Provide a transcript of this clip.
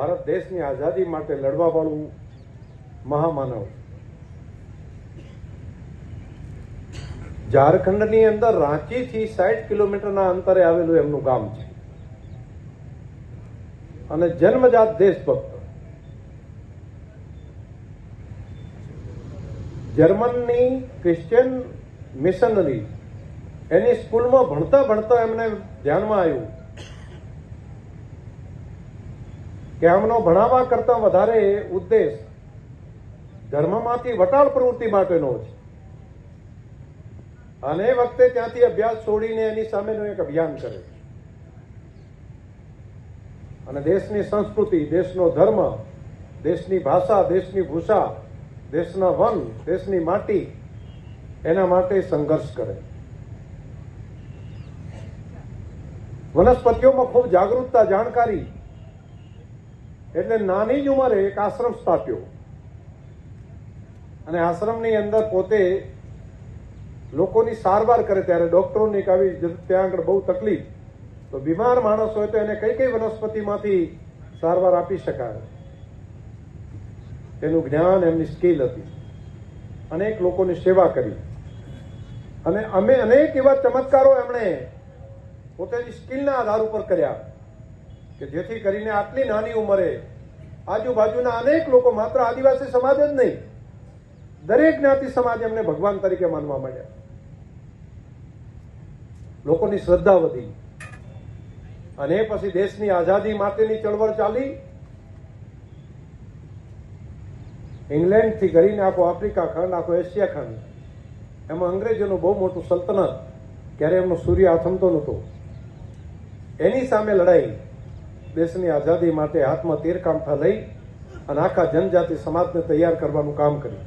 ભારત દેશની આઝાદી માટે લડવા વાળું મહામાનવ. ઝારખંડની અંદર રાંચીથી સાઠ કિલોમીટરના અંતરે આવેલું એમનું ગામ છે. અને જન્મજાત દેશભક્ત. જર્મનની ક્રિશ્ચિયન મિશનરી એની સ્કૂલમાં ભણતા ભણતા એમને ધ્યાનમાં આવ્યું. કે આમનો ભણાવવા કરતા વધારે ઉદ્દેશ ધર્મમાંથી વટાળ પ્રવૃત્તિ માટેનો છે અને એ વખતે ત્યાંથી અભ્યાસ છોડીને એની સામેનું એક અભિયાન કરે અને દેશની સંસ્કૃતિ, દેશનો ધર્મ, દેશની ભાષા, દેશની ભૂષા, દેશના વન, દેશની માટી, એના માટે સંઘર્ષ કરે. વનસ્પતિઓમાં ખૂબ જાગૃતતા, જાણકારી એટલે નાની જ ઉંમરે એક આશ્રમ સ્થાપ્યો. અને આશ્રમની અંદર પોતે લોકોની સારવાર કરે ત્યારે ડોક્ટરોની આવી ત્યાં આગળ બહુ તકલીફ. તો બીમાર માણસ હોય તો એને કઈ કઈ વનસ્પતિમાંથી સારવાર આપી શકાય? એનું જ્ઞાન, એમની સ્કિલ હતી. અનેક લોકોની સેવા કરી. અને અમે અનેક એવા ચમત્કારો એમણે પોતાની સ્કિલના આધાર ઉપર કર્યા. કે જેથી કરીને આટલી નાની ઉંમરે આજુબાજુના અનેક લોકો માત્ર આદિવાસી સમાજ જ નહીં, દરેક જ્ઞાતિ સમાજ એમને ભગવાન તરીકે માનવા માંડ્યા. લોકોની શ્રદ્ધા વધી અને પછી દેશની આઝાદી માટેની ચળવળ ચાલી. ઇંગ્લેન્ડથી કરીને આખો આફ્રિકા ખંડ, આખો એશિયા ખંડ, એમાં અંગ્રેજોનું બહુ મોટું સલ્તનત ક્યારે એમનો સૂર્ય આથમતો નહોતો. એની સામે લડાઈ. દેશની આઝાદી માટે હાથમાં તીરકામઠા લઈ અને આખા જનજાતિ સમાજને તૈયાર કરવાનું કામ કર્યું.